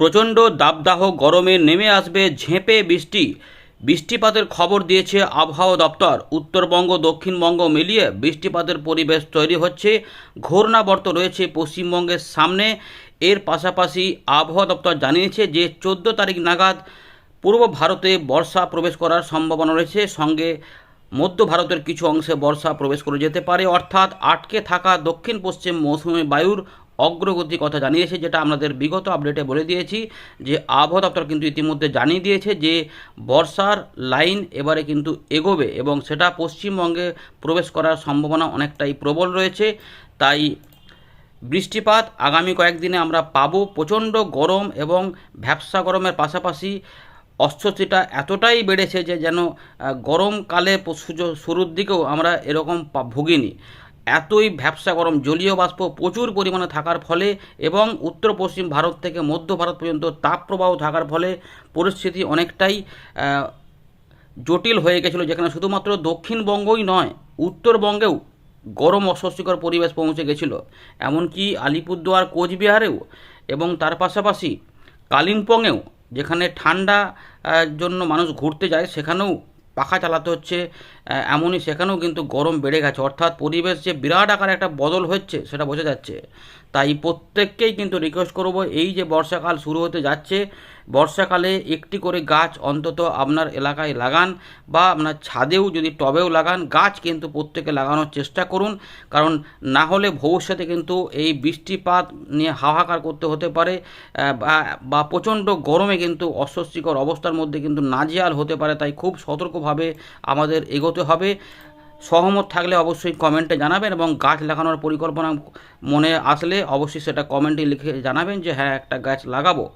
প্রচণ্ড দাবদাহ গরমে নেমে আসবে ঝেঁপে বৃষ্টি। বৃষ্টিপাতের খবর দিয়েছে আবহাওয়া দপ্তর। উত্তরবঙ্গ, দক্ষিণবঙ্গ মিলিয়ে বৃষ্টিপাতের পরিবেশ তৈরি হচ্ছে। ঘূর্ণাবর্ত রয়েছে পশ্চিমবঙ্গের সামনে। এর পাশাপাশি আবহাওয়া দপ্তর জানিয়েছে যে, চোদ্দ তারিখ নাগাদ পূর্ব ভারতে বর্ষা প্রবেশ করার সম্ভাবনা রয়েছে। সঙ্গে মধ্য ভারতের কিছু অংশে বর্ষা প্রবেশ করে যেতে পারে, অর্থাৎ আটকে থাকা দক্ষিণ পশ্চিম মৌসুমী বায়ুর অগ্রগতি কথা জানিয়েছে, যেটা আমাদের বিগত আপডেটে বলে দিয়েছি, যে আবহাওয়া দপ্তর কিন্তু ইতিমধ্যে জানিয়ে দিয়েছে যে বর্ষার লাইন এবারে কিন্তু এগোবে এবং সেটা পশ্চিমবঙ্গে প্রবেশ করার সম্ভাবনা অনেকটাই প্রবল রয়েছে। তাই বৃষ্টিপাত আগামী কয়েকদিনে আমরা পাবো প্রচণ্ড গরম এবং ভ্যাবসা গরমের পাশাপাশি অস্বস্তিটা এতটাই বেড়েছে যে যেন গরমকালে শুরুর দিকেও আমরা এরকম ভুগিনি। এতই ভ্যাবসা গরম, জলীয় বাষ্প প্রচুর পরিমাণে থাকার ফলে এবং উত্তর পশ্চিম ভারত থেকে মধ্য ভারত পর্যন্ত তাপপ্রবাহ থাকার ফলে পরিস্থিতি অনেকটাই জটিল হয়ে গেছিল, যেখানে শুধুমাত্র দক্ষিণবঙ্গই নয়, উত্তরবঙ্গেও গরম অস্বস্তিকর পরিবেশ পৌঁছে গেছিল। এমনকি আলিপুরদুয়ার, কোচবিহারেও এবং তার পাশাপাশি কালিম্পংয়েও যেখানে ঠান্ডা জন্য মানুষ ঘুরতে যায়, সেখানেও পাখা চালাতে হচ্ছে এমনই সেখানেও কিন্তু গরম বেড়ে গেছে। অর্থাৎ পরিবেশ যে বিরাট আকারে একটা বদল হচ্ছে, সেটা বোঝা যাচ্ছে। তাই প্রত্যেককেই কিন্তু রিকোয়েস্ট করব, এই যে বর্ষাকাল শুরু হতে যাচ্ছে বর্ষাকালে একটি করে গাছ অন্তত আপনার এলাকায় লাগান বা আপনার ছাদেও যদি টবেও লাগান, গাছ কিন্তু প্রত্যেকে লাগানোর চেষ্টা করুন। কারণ না হলে ভবিষ্যতে কিন্তু এই বৃষ্টিপাত নিয়ে হাহাকার করতে হতে পারে বা- প্রচণ্ড গরমে কিন্তু অস্বস্তিকর অবস্থার মধ্যে কিন্তু নাজেহাল হতে পারে, তাই খুব সতর্কভাবে আমাদের এগোতে হবে। সহমত থাকলে অবশ্যই কমেন্টে জানাবেন এবং গাছ লাগানোর পরিকল্পনা মনে আসলে অবশ্যই সেটা কমেন্টে লিখে জানাবেন যে হ্যাঁ একটা গাছ লাগাবো।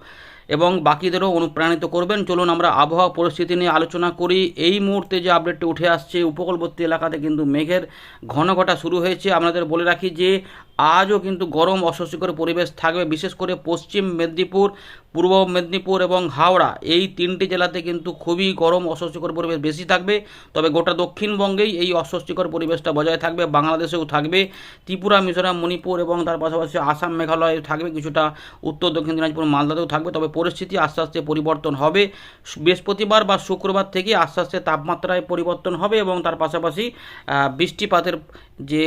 এবং বাকিদেরও অনুপ্রাণিত করবেন। চলুন আমরা আবহাওয়া পরিস্থিতি নিয়ে আলোচনা করি। এই মুহূর্তে যে আপডেটটি উঠে আসছে, উপকূলবর্তী এলাকাতে কিন্তু মেঘের ঘন ঘটা শুরু হয়েছে। আপনাদের বলে রাখি যে আজও কিন্তু গরম অস্বস্তিকর পরিবেশ থাকবে, বিশেষ করে পশ্চিম মেদিনীপুর, পূর্ব মেদিনীপুর এবং হাওড়া। এই তিনটি জেলাতে কিন্তু খুবই গরম অস্বস্তিকর পরিবেশ বেশি থাকবে। তবে গোটা দক্ষিণবঙ্গেই এই অস্বস্তিকর পরিবেশটা বজায় থাকবে, বাংলাদেশেও থাকবে। ত্রিপুরা, মিজোরাম, মণিপুর এবং তার পাশাপাশি আসাম, মেঘালয় থাকবে কিছুটা। উত্তর, দক্ষিণ দিনাজপুর, মালদাতেও থাকবে। তবে পরিস্থিতি আস্তে আস্তে পরিবর্তন হবে। বৃহস্পতিবার বা শুক্রবার থেকে আস্তে আস্তে তাপমাত্রায় পরিবর্তন হবে এবং তার পাশাপাশি বৃষ্টিপাতের যে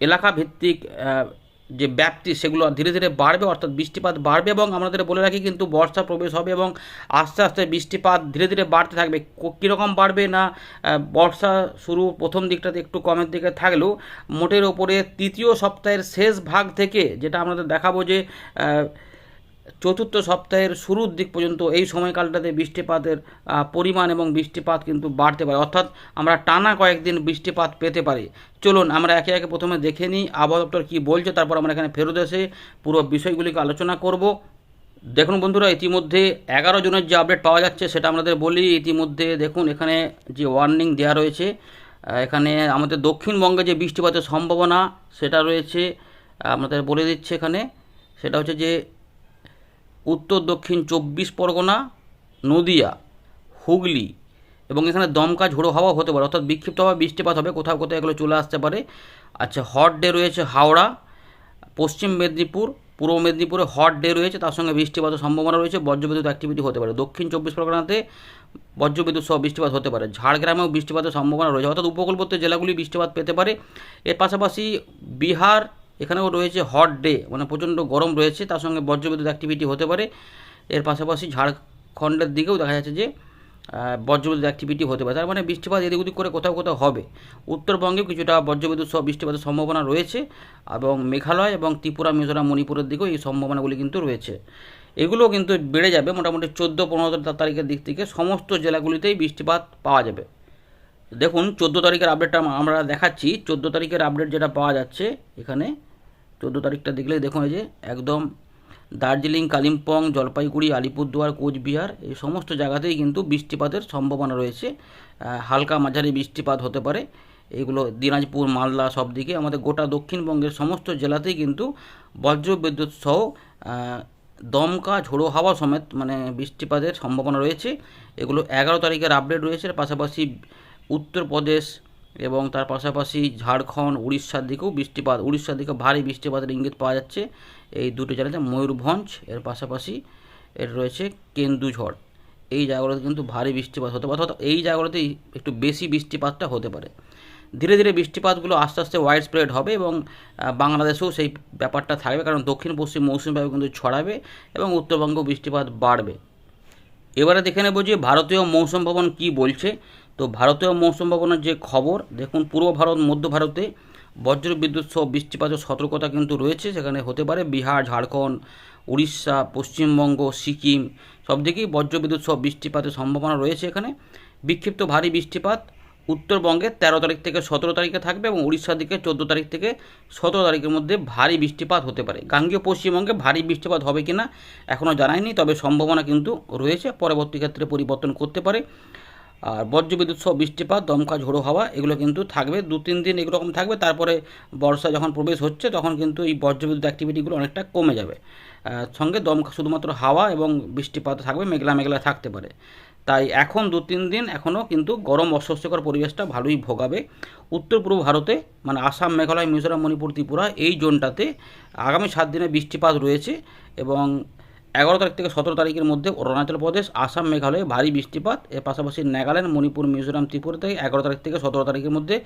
এলাকা ভিত্তিক যে ব্যাপ্তি সেগুলো ধীরে ধীরে বাড়বে, অর্থাৎ বৃষ্টিপাত বাড়বে এবং আমাদের বলে রাখি কিন্তু বর্ষা প্রবেশ হবে এবং আস্তে আস্তে বৃষ্টিপাত ধীরে ধীরে বাড়তে থাকবে। কীরকম বাড়বে না বর্ষা শুরু প্রথম দিকটাতে একটু কমের দিকে থাকলেও মোটের ওপরে তৃতীয় সপ্তাহের শেষ ভাগ থেকে যেটা আমাদের দেখাবো যে চতুর্থ সপ্তাহের শুরুর দিক পর্যন্ত এই সময়কালটাতে বৃষ্টিপাতের পরিমাণ এবং বৃষ্টিপাত কিন্তু বাড়তে পারে। অর্থাৎ আমরা টানা কয়েকদিন বৃষ্টিপাত পেতে পারি। চলুন, আমরা একে একে প্রথমে দেখে নিই। আবহাওয়া দপ্তর কী বলছে, তারপর আমরা এখানে ফেরত এসে পুরো বিষয়গুলিকে আলোচনা করব। দেখুন বন্ধুরা, ইতিমধ্যে এগারো জনের যে আপডেট পাওয়া যাচ্ছে, সেটা আমাদের বলি। ইতিমধ্যে দেখুন, এখানে যে ওয়ার্নিং দেওয়া রয়েছে এখানে আমাদের দক্ষিণবঙ্গে যে বৃষ্টিপাতের সম্ভাবনা, সেটা রয়েছে আমাদের বলে দিচ্ছে এখানে। সেটা হচ্ছে যে উত্তর, দক্ষিণ চব্বিশ পরগনা, নদিয়া, হুগলি এবং এখানে দমকা ঝোড়ো হাওয়া হতে পারে। অর্থাৎ বিক্ষিপ্ত হওয়া, বৃষ্টিপাত হবে, কোথাও কোথাও এগুলো চলে আসতে পারে। আচ্ছা হট ডে রয়েছে হাওড়া, পশ্চিম মেদিনীপুর, পূর্ব মেদিনীপুরে হট ডে রয়েছে, তার সঙ্গে বৃষ্টিপাতের সম্ভাবনা রয়েছে, বজ্রবিদ্যুৎ অ্যাক্টিভিটি হতে পারে। দক্ষিণ চব্বিশ পরগনাতে বজ্রবিদ্যুৎ সহ বৃষ্টিপাত হতে পারে। ঝাড়গ্রামেও বৃষ্টিপাতের সম্ভাবনা রয়েছে। অর্থাৎ উপকূলবর্তী জেলাগুলি বৃষ্টিপাত পেতে পারে। এর পাশাপাশি বিহার এখানেও রয়েছে হট ডে মানে প্রচণ্ড গরম রয়েছে, তার সঙ্গে বজ্রবিদ্যুৎ অ্যাক্টিভিটি হতে পারে। এর পাশাপাশি ঝাড়খণ্ডের দিকেও দেখা যাচ্ছে যে বজ্রবিদ্যুৎ অ্যাক্টিভিটি হতে পারে। তার মানে বৃষ্টিপাত এদিক ওদিক করে কোথাও কোথাও হবে। উত্তরবঙ্গেও কিছুটা বজ্রবিদ্যুৎ সহ বৃষ্টিপাতের সম্ভাবনা রয়েছে এবং মেঘালয় এবং ত্রিপুরা, মিজোরাম, মণিপুরের দিকেও এই সম্ভাবনাগুলি কিন্তু রয়েছে। এগুলো কিন্তু বেড়ে যাবে মোটামুটি চোদ্দ পনেরো তারিখের দিক থেকে। সমস্ত জেলাগুলিতেই বৃষ্টিপাত পাওয়া যাবে। দেখুন, চোদ্দ তারিখের আপডেটটা আমরা দেখাচ্ছি। চোদ্দ তারিখের আপডেট যেটা পাওয়া যাচ্ছে এখানে চোদ্দ তারিখটা দেখলেই দেখুন এই যে একদম দার্জিলিং, কালিম্পং, জলপাইগুড়ি, আলিপুরদুয়ার, কোচবিহার এই সমস্ত জায়গাতেই কিন্তু বৃষ্টিপাতের সম্ভাবনা রয়েছে। হালকা মাঝারি বৃষ্টিপাত হতে পারে। এগুলো দিনাজপুর, মালদা সব দিকে, আমাদের গোটা দক্ষিণবঙ্গের সমস্ত জেলাতেই কিন্তু বজ্র বিদ্যুৎ সহ দমকা, ঝোড়ো হাওয়া সমেত মানে বৃষ্টিপাতের সম্ভাবনা রয়েছে। এগুলো এগারো তারিখের আপডেট রয়েছে। পাশাপাশি উত্তরপ্রদেশ এবং তার পাশাপাশি ঝাড়খণ্ড, উড়িষ্যার দিকেও বৃষ্টিপাত, উড়িষ্যার দিকে ভারী বৃষ্টিপাতের ইঙ্গিত পাওয়া যাচ্ছে। এই দুটো জেলাতে ময়ূরভঞ্জ, এর পাশাপাশি এর রয়েছে কেন্দুঝড়। এই জায়গাগুলোতে কিন্তু ভারী বৃষ্টিপাত হতে পারে, অর্থাৎ এই জায়গাগুলোতে একটু বেশি বৃষ্টিপাতটা হতে পারে। ধীরে ধীরে বৃষ্টিপাতগুলো আস্তে আস্তে ওয়াইড স্প্রেড হবে এবং বাংলাদেশেও সেই ব্যাপারটা থাকবে, কারণ দক্ষিণ পশ্চিম মৌসুমি বায়ু কিন্তু ছড়াবে এবং উত্তরবঙ্গ বৃষ্টিপাত বাড়বে। এবারে দেখে নেব যে ভারতীয় মৌসুম ভবন কী বলছে। তো ভারতীয় মৌসুম ভবনের যে খবর, দেখুন পূর্ব ভারত, মধ্য ভারতে বজ্র বিদ্যুৎ সহ বৃষ্টিপাতের সতর্কতা কিন্তু রয়েছে, সেখানে হতে পারে বিহার, ঝাড়খণ্ড, উড়িষ্যা, পশ্চিমবঙ্গ, সিকিম, সব দিকেই বজ্র বিদ্যুৎ সহ বৃষ্টিপাতের সম্ভাবনা রয়েছে এখানে। বিক্ষিপ্ত ভারী বৃষ্টিপাত উত্তরবঙ্গে তেরো তারিখ থেকে সতেরো তারিখে থাকবে এবং উড়িষ্যার দিকে চোদ্দ তারিখ থেকে সতেরো তারিখের মধ্যে ভারী বৃষ্টিপাত হতে পারে। গাঙ্গীয় পশ্চিমবঙ্গে ভারী বৃষ্টিপাত হবে কি না এখনও জানায়নি তবে সম্ভাবনা কিন্তু রয়েছে, পরবর্তী ক্ষেত্রে পরিবর্তন করতে পারে। আর বজ্রবিদ্যুৎ সহ বৃষ্টিপাত, দমকা, ঝোড়ো হাওয়া, এগুলো কিন্তু থাকবে। দু, তিন দিন এরকম থাকবে। তারপরে বর্ষা যখন প্রবেশ হচ্ছে, তখন কিন্তু এই বজ্রবিদ্যুৎ অ্যাক্টিভিটিগুলো অনেকটা কমে যাবে। সঙ্গে দমকা শুধুমাত্র হাওয়া এবং বৃষ্টিপাত থাকবে, মেঘলা মেঘলা থাকতে পারে। তাই এখন দু, তিন দিন এখনও কিন্তু গরম অস্বস্তিকর পরিবেশটা ভালোই ভোগাবে। উত্তর পূর্ব ভারতে মানে আসাম, মেঘালয়, মিজোরাম, মণিপুর, ত্রিপুরা এই জোনটাতে আগামী সাত দিনে বৃষ্টিপাত রয়েছে এবং এগারো তারিখ থেকে সতেরো তারিখের মধ্যে অরুণাচল প্রদেশ, আসাম, মেঘালয়ে, ভারী বৃষ্টিপাত। এর পাশাপাশি নাগাল্যান্ড, মণিপুর, মিজোরাম, ত্রিপুরা থেকে এগারো তারিখ থেকে সতেরো তারিখের মধ্যে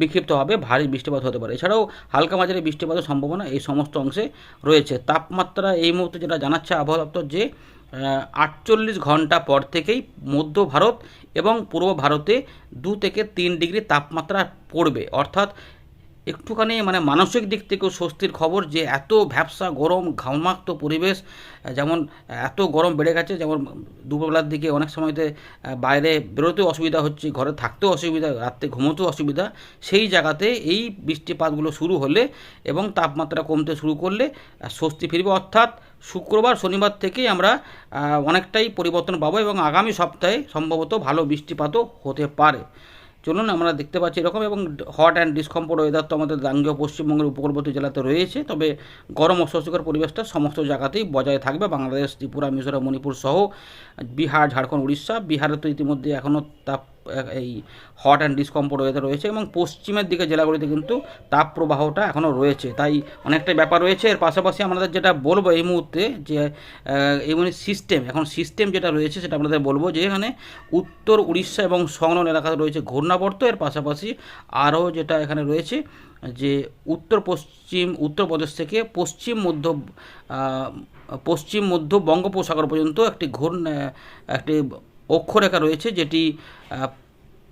বিক্ষিপ্তভাবে ভারী বৃষ্টিপাত হতে পারে। এছাড়াও হালকা মাঝারি বৃষ্টিপাতের সম্ভাবনা এই সমস্ত অংশে রয়েছে। তাপমাত্রা এই মুহূর্তে যেটা জানাচ্ছে আবহাওয়া দপ্তর যে আটচল্লিশ ঘণ্টা পর থেকেই মধ্য ভারত এবং পূর্ব ভারতে দু থেকে তিন ডিগ্রি তাপমাত্রা পড়বে। অর্থাৎ একটুখানি মানে মানসিক দিক থেকেও স্বস্তির খবর যে এত ভ্যাবসা গরম, ঘামাক্ত পরিবেশ যেমন এত গরম বেড়ে গেছে, যেমন দুপুরবেলার দিকে অনেক সময়তে বাইরে বেরোতেও অসুবিধা হচ্ছে, ঘরে থাকতেও অসুবিধা, রাত্রে ঘুমোতেও অসুবিধা। সেই জায়গাতে এই বৃষ্টিপাতগুলো শুরু হলে এবং তাপমাত্রা কমতে শুরু করলে স্বস্তি ফিরবে। অর্থাৎ শুক্রবার, শনিবার থেকেই আমরা অনেকটাই পরিবর্তন পাবো এবং আগামী সপ্তাহে সম্ভবত ভালো বৃষ্টিপাতও হতে পারে। চলুন, আমরা দেখতে পাচ্ছি এরকম, এবং হট অ্যান্ড ডিসকমফোর্ট ওয়েদার তো আমাদের গাঙ্গীয় পশ্চিমবঙ্গের উপকূলবর্তী জেলাতে রয়েছে। তবে গরম অস্বস্তিকর পরিবেশটা সমস্ত জায়গাতেই বজায় থাকবে। বাংলাদেশ, ত্রিপুরা, মিজোরাম, মণিপুর সহ বিহার, ঝাড়খণ্ড, উড়িষ্যা। বিহারে তো ইতিমধ্যে এখনও তাপ এই হট অ্যান্ড ডিসকমফোর্ট ওয়েদার রয়েছে এবং পশ্চিমের দিকে জেলাগুলিতে কিন্তু তাপ প্রবাহটা এখনও রয়েছে। তাই অনেকটাই ব্যাপার রয়েছে। এর পাশাপাশি আমাদের যেটা বলব এই মুহূর্তে যে এই মানে সিস্টেম এখন সিস্টেম যেটা রয়েছে সেটা আমাদের বলব যে, এখানে উত্তর উড়িষ্যা এবং সংলগ্ন এলাকাতে রয়েছে ঘূর্ণাবর্ত। এর পাশাপাশি আরও যেটা এখানে রয়েছে যে, উত্তর পশ্চিম উত্তরপ্রদেশ থেকে পশ্চিম মধ্য পশ্চিম মধ্য বঙ্গোপসাগর পর্যন্ত একটি ঘূর্ণ, একটি অক্ষরেখা রয়েছে, যেটি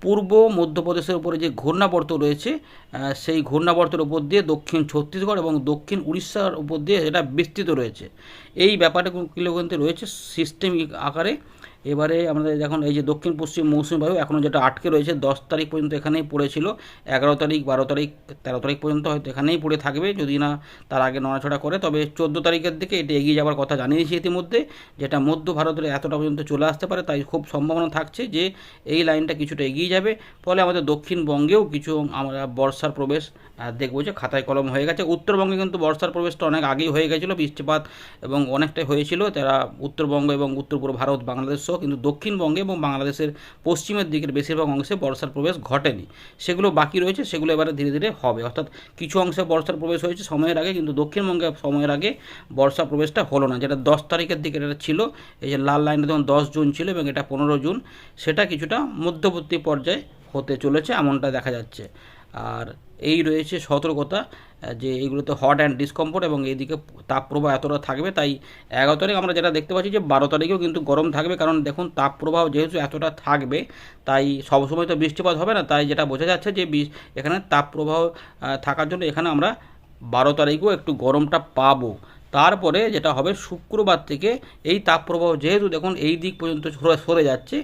পূর্ব মধ্যপ্রদেশের উপরে যে ঘূর্ণাবর্ত রয়েছে সেই ঘূর্ণাবর্তের উপর দিয়ে দক্ষিণ ছত্তিশগড় এবং দক্ষিণ উড়িষ্যার উপর দিয়ে এটা বিস্তৃত রয়েছে। এই ব্যাপারে কিন্তু রয়েছে সিস্টেমিক আকারে। এবারে আমাদের এখন এই যে দক্ষিণ পশ্চিম মৌসুমী বায়ু এখনও যেটা আটকে রয়েছে, দশ তারিখ পর্যন্ত এখানেই পড়েছিল। এগারো তারিখ, বারো তারিখ, তেরো তারিখ পর্যন্ত হয়তো এখানেই পড়ে থাকবে, যদি না তার আগে নড়াচড়া করে। তবে চোদ্দ তারিখের দিকে এটি এগিয়ে যাওয়ার কথা জানিয়েছি ইতিমধ্যে, যেটা মধ্য ভারতের এতটা পর্যন্ত চলে আসতে পারে, তাই খুব সম্ভাবনা থাকছে যে এই লাইনটা কিছুটা এগিয়ে যাবে। ফলে আমাদের দক্ষিণবঙ্গেও কিছু আমরা বর্ষার প্রবেশ দেখব যে খাতায় কলম হয়ে গেছে। উত্তরবঙ্গে কিন্তু বর্ষার প্রবেশটা অনেক আগেই হয়ে গেছিল, বৃষ্টিপাত এবং অনেকটাই হয়েছিল। তারা উত্তরবঙ্গ এবং উত্তর পূর্ব ভারত, বাংলাদেশ কিন্তু দক্ষিণবঙ্গে এবং বাংলাদেশের পশ্চিমের দিকের বেশিরভাগ অংশে বর্ষার প্রবেশ ঘটেনি। সেগুলো বাকি রয়েছে, সেগুলো এবারে ধীরে ধীরে হবে। অর্থাৎ কিছু অংশে বর্ষার প্রবেশ হয়েছে সময়ের আগে, কিন্তু দক্ষিণবঙ্গে সময়ের আগে বর্ষা প্রবেশটা হলো না। যেটা দশ তারিখের দিকে এটা ছিল, এই যে লাল লাইনটা তখন দশ জুন ছিল এবং এটা পনেরো জুন, সেটা কিছুটা মধ্যবর্তী পর্যায়ে হতে চলেছে, এমনটা দেখা যাচ্ছে। আর এই রয়েছে সতর্কতা। যে এইগুলোতে হট অ্যান্ড ডিসকমফোর্ট এবং এইদিকে তাপপ্রবাহ এতটা থাকবে, তাই এগারো তারিখ আমরা যেটা দেখতে পাচ্ছি যে বারো তারিখেও কিন্তু গরম থাকবে। কারণ দেখুন তাপপ্রবাহ যেহেতু এতটা থাকবে, তাই সবসময় তো বৃষ্টিপাত হবে না। তাই যেটা বোঝা যাচ্ছে যে এখানে তাপপ্রবাহ থাকার জন্য এখানে আমরা বারো তারিখেও একটু গরমটা পাবো। তারপরে যেটা হবে শুক্রবার থেকে এই তাপপ্রবাহ যেহেতু দেখুন এই দিক পর্যন্ত সরে যাচ্ছে,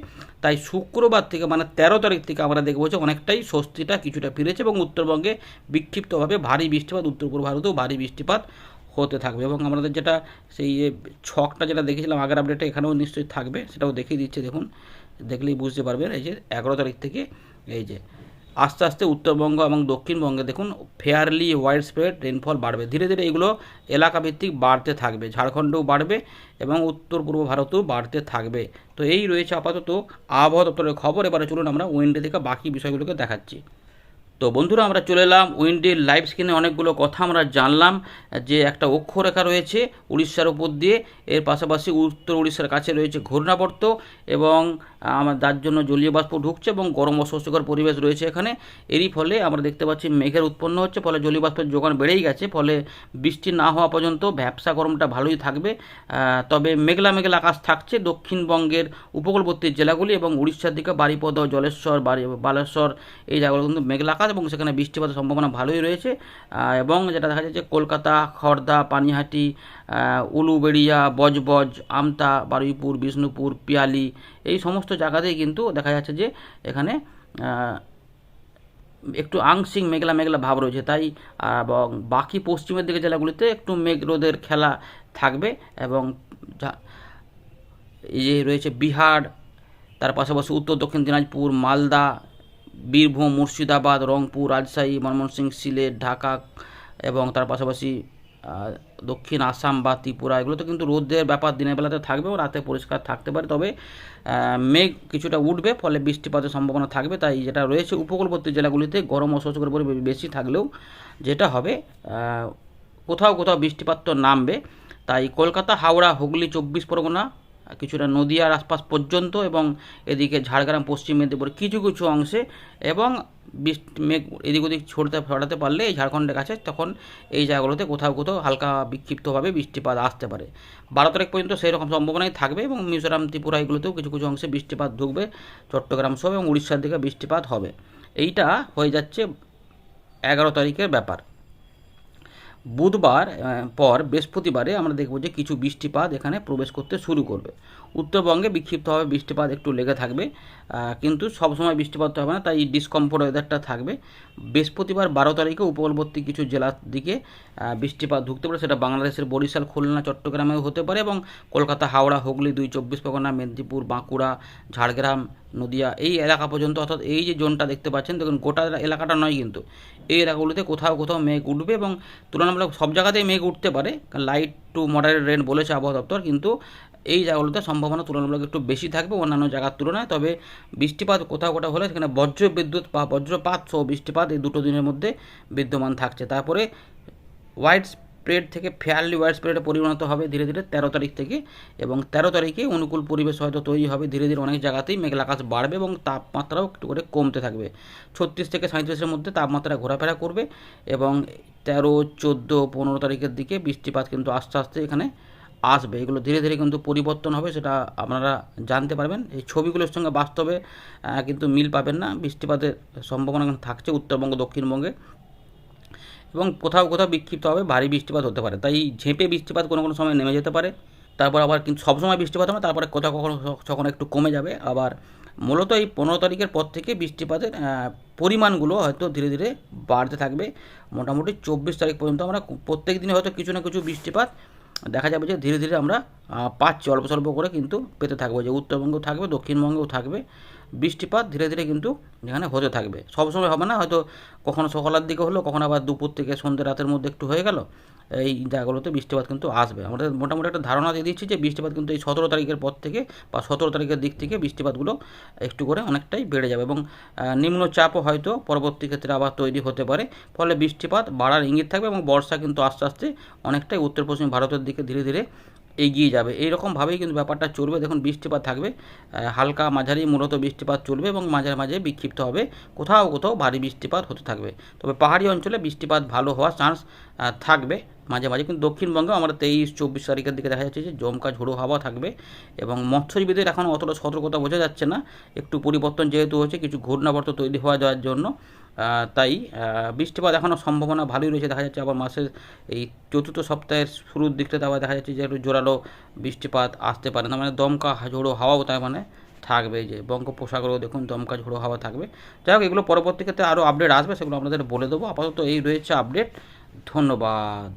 তাই শুক্রবার থেকে মানে তেরো তারিখ থেকে আমরা দেখব যে অনেকটাই স্বস্তিটা কিছুটা ফিরেছে এবং উত্তরবঙ্গে বিক্ষিপ্তভাবে ভারী বৃষ্টিপাত উত্তর পূর্ব ভারতেও ভারী বৃষ্টিপাত হতে থাকবে এবং আমাদের যেটা সেই ছকটা যেটা দেখেছিলাম আগের আপডেটে এখানেও নিশ্চয়ই থাকবে, সেটাও দেখিয়ে দিচ্ছে দেখুন, দেখলেই বুঝতে পারবেন এই যে এগারো তারিখ থেকে এই যে আস্তে আস্তে উত্তরবঙ্গ এবং দক্ষিণবঙ্গে দেখুন ফেয়ারলি ওয়াইড স্প্রেড রেনফল বাড়বে। ধীরে ধীরে এগুলো এলাকাভিত্তিক বাড়তে থাকবে। ঝাড়খণ্ডও বাড়বে এবং উত্তর পূর্ব ভারতেও বাড়তে থাকবে। তো এই রয়েছে আপাতত আবহাওয়া দপ্তরের খবর। এবারে চলুন আমরা উইন্ডে থেকে বাকি বিষয়গুলোকে দেখাচ্ছি। তো বন্ধুরা, আমরা চলে এলাম উইন্ডির লাইভ স্ক্রিনে অনেকগুলো কথা আমরা জানলাম, যে একটা অক্ষরেখা রয়েছে উড়িষ্যার উপর দিয়ে। এর পাশাপাশি উত্তর উড়িষ্যার কাছে রয়েছে ঘূর্ণাবর্ত এবং আমার যার জন্য জলীয় বাষ্প ঢুকছে এবং গরম অস্বস্তিকর পরিবেশ রয়েছে এখানে। এরই ফলে আমরা দেখতে পাচ্ছি মেঘের উৎপন্ন হচ্ছে, ফলে জলীয় বাষ্পের যোগান বেড়েই গেছে, ফলে বৃষ্টি না হওয়া পর্যন্ত ভ্যাবসা গরমটা ভালোই থাকবে। তবে মেঘলা মেঘলা আকাশ থাকছে দক্ষিণবঙ্গের উপকূলবর্তী জেলাগুলি এবং উড়িষ্যার দিকে বারিপদ, জলেশ্বর বাড়ি বালেশ্বর, এই জায়গাগুলো কিন্তু মেঘলা আকাশ। এবং সেখানে বৃষ্টিপাতের সম্ভাবনা ভালোই রয়েছে। এবং যেটা দেখা যাচ্ছে কলকাতা খড়দা পানিহাটি উলুবেড়িয়া, বজবজ, আমতা, বারুইপুর, বিষ্ণুপুর, পিয়ালি এই সমস্ত জায়গাতেই কিন্তু দেখা যাচ্ছে যে এখানে একটু আংশিক মেঘলা মেঘলা ভাব রয়েছে। তাই এবং বাকি পশ্চিমের দিকে জেলাগুলিতে একটু মেঘ রোদের খেলা থাকবে এবং এই যে রয়েছে বিহার, তার পাশাপাশি উত্তর দক্ষিণ দিনাজপুর, মালদা বীরভূম, মুর্শিদাবাদ, রংপুর, রাজশাহী, ময়মনসিংহ, সিলেট, ঢাকা এবং তার পাশাপাশি দক্ষিণ আসাম বা ত্রিপুরা। এগুলোতে কিন্তু রোদের ব্যাপার দিনের বেলাতে থাকবে ও রাতে পরিষ্কার থাকতে পারে। তবে মেঘ কিছুটা উঠবে, ফলে বৃষ্টিপাতের সম্ভাবনা থাকবে। তাই যেটা রয়েছে উপকূলবর্তী জেলাগুলিতে গরম অস্বস্তিকর পরিবেশ বেশি থাকলেও যেটা হবে কোথাও কোথাও বৃষ্টিপাত তো নামবে। তাই কলকাতা, হাওড়া, হুগলি, চব্বিশ পরগনা কিছুটা নদিয়ার আশপাশ পর্যন্ত এবং এদিকে ঝাড়গ্রাম, পশ্চিম মেদিনীপুর কিছু কিছু অংশে এবং বৃষ্টি মেঘ, এদিক ওদিক ছড়তে, ছড়াতে পারলে এই ঝাড়খণ্ডের কাছে তখন এই জায়গাগুলোতে কোথাও কোথাও হালকা বিক্ষিপ্তভাবে বৃষ্টিপাত আসতে পারে। বারো তারিখ পর্যন্ত সেই রকম সম্ভাবনাই থাকবে এবং মিজোরাম, ত্রিপুরা এগুলোতেও কিছু কিছু অংশে বৃষ্টিপাত ঢুকবে। চট্টগ্রাম সহ এবং উড়িষ্যার দিকে বৃষ্টিপাত হবে। এইটা হয়ে যাচ্ছে এগারো তারিখের ব্যাপার। বুধবার পর বৃহস্পতিবারে আমরা দেখব যে কিছু বৃষ্টিপাত এখানে প্রবেশ করতে শুরু করবে। উত্তরবঙ্গে বিক্ষিপ্তভাবে বৃষ্টিপাত একটু লেগে থাকবে কিন্তু সবসময় বৃষ্টিপাত হবে না, তাই ডিসকমফোর্ট ওয়েদারটা থাকবে। বৃহস্পতিবার বারো তারিখে উপকূলবর্তী কিছু জেলার দিকে বৃষ্টিপাত ঢুকতে পারে, সেটা বাংলাদেশের বরিশাল, খুলনা, চট্টগ্রামেও হতে পারে এবং কলকাতা, হাওড়া, হুগলি, দুই চব্বিশ পরগনা, মেদিনীপুর, বাঁকুড়া, ঝাড়গ্রাম নদিয়া, এই এলাকা পর্যন্ত, অর্থাৎ এই যে জোনটা দেখতে পাচ্ছেন, দেখুন, গোটা এলাকাটা নয় কিন্তু। এই এলাকাগুলিতে কোথাও কোথাও মেঘ উঠবে এবং তুলনামূলক সব জায়গাতেই মেঘ উঠতে পারে। লাইট টু মডারেট রেন বলেছে আবহাওয়া দপ্তর, কিন্তু এই জায়গাগুলোতে সম্ভাবনা তুলনামূলক একটু বেশি থাকবে অন্যান্য জায়গার তুলনায়। তবে বৃষ্টিপাত কোথাও কোথাও হলে সেখানে বজ্র বিদ্যুৎ বা বজ্রপাত সহ বৃষ্টিপাত এই দুটো দিনের মধ্যে বিদ্যমান থাকছে। তারপরে হোয়াইট স্প্রেড থেকে ফেয়ারলি হোয়াইট স্প্রেডে পরিণত হবে ধীরে ধীরে তেরো তারিখ থেকে এবং তেরো তারিখে অনুকূল পরিবেশ হয়তো তৈরি হবে ধীরে ধীরে অনেক জায়গাতেই মেঘলা আকাশ বাড়বে এবং তাপমাত্রাও একটু করে কমতে থাকবে। ছত্রিশ থেকে সাঁত্রিশের মধ্যে তাপমাত্রা ঘোরাফেরা করবে এবং তেরো, চোদ্দ, পনেরো তারিখের দিকে বৃষ্টিপাত কিন্তু আস্তে আস্তে এখানে আসবে। এগুলো ধীরে ধীরে কিন্তু পরিবর্তন হবে সেটা আপনারা জানতে পারবেন। এই ছবিগুলোর সঙ্গে বাস্তবে কিন্তু মিল পাবেন না। বৃষ্টিপাতের সম্ভাবনা থাকছে উত্তরবঙ্গ, দক্ষিণবঙ্গে। এবং কোথাও কোথাও বিক্ষিপ্ত হবে, ভারী বৃষ্টিপাত হতে পারে। তাই ঝেঁপে বৃষ্টিপাত কোনো কোনো সময় নেমে যেতে পারে। তারপর আবার কিন্তু সবসময় বৃষ্টিপাত হবে তারপরে কোথাও কখনো তখন একটু কমে যাবে, আবার মূলত এই পনেরো তারিখের পর থেকে বৃষ্টিপাতের পরিমাণগুলো হয়তো ধীরে ধীরে বাড়তে থাকবে। মোটামুটি চব্বিশ তারিখ পর্যন্ত আমরা প্রত্যেক দিনে হয়তো কিছু না কিছু বৃষ্টিপাত দেখা যাবে যে ধীরে ধীরে আমরা পাচ্ছি, অল্প স্বল্প করে কিন্তু পেতে থাকব। যে উত্তরবঙ্গেও থাকবে, দক্ষিণবঙ্গেও থাকবে। বৃষ্টিপাত ধীরে ধীরে কিন্তু এখানে হতে থাকবে। সবসময় হবে না, হয়তো কখনো সকালের দিকে হলো, কখনো আবার দুপুর থেকে সন্ধ্যে রাতের মধ্যে একটু হয়ে গেল, এই জায়গাগুলোতে বৃষ্টিপাত কিন্তু আসবে। আমাদের মোটামুটি একটা ধারণা দিয়ে দিচ্ছি যে বৃষ্টিপাত কিন্তু এই সতেরো তারিখের পর থেকে বা সতেরো তারিখের দিক থেকে বৃষ্টিপাতগুলো একটু করে অনেকটাই বেড়ে যাবে এবং নিম্নচাপও হয়তো পরবর্তী ক্ষেত্রে আবার তৈরি হতে পারে। ফলে বৃষ্টিপাত বাড়ার ইঙ্গিত থাকবে এবং বর্ষা কিন্তু আস্তে আস্তে অনেকটাই উত্তর পশ্চিম ভারতের দিকে ধীরে ধীরে এগিয়ে যাবে। এইরকমভাবেই কিন্তু ব্যাপারটা চলবে। দেখুন, বৃষ্টিপাত থাকবে হালকা মাঝারি মূলত বৃষ্টিপাত চলবে এবং মাঝে মাঝে বিক্ষিপ্ত হবে। কোথাও কোথাও ভারী বৃষ্টিপাত হতে থাকবে। তবে পাহাড়ি অঞ্চলে বৃষ্টিপাত ভালো হওয়ার চান্স থাকবে মাঝে মাঝে কিন্তু দক্ষিণবঙ্গে আমরা তেইশ, চব্বিশ তারিখের দিকে দেখা যাচ্ছে যে জমকা ঝোড়ো হাওয়া থাকবে এবং মৎস্যজীবীদের এখন অতটা সতর্কতা বোঝা যাচ্ছে না। একটু পরিবর্তন যেহেতু হচ্ছে, কিছু ঘূর্ণাবর্ত তৈরি হওয়া যাওয়ার জন্য। তাই বৃষ্টিপাত এখনও সম্ভাবনা ভালোই রয়েছে। দেখা যাচ্ছে আবার মাসের এই চতুর্থ সপ্তাহের শুরুর দিকটাতে আবার দেখা যাচ্ছে যে একটু জোরালো বৃষ্টিপাত আসতে পারে না। মানে দমকা ঝোড়ো হাওয়াও তার মানে থাকবে যে বঙ্গোপসাগরেও দেখুন দমকা ঝোড়ো হাওয়া থাকবে। যাই হোক, এগুলো পরবর্তী ক্ষেত্রে আরও আপডেট আসবে, সেগুলো আপনাদের বলে দেবো। আপাতত এই রয়েছে আপডেট ধন্যবাদ।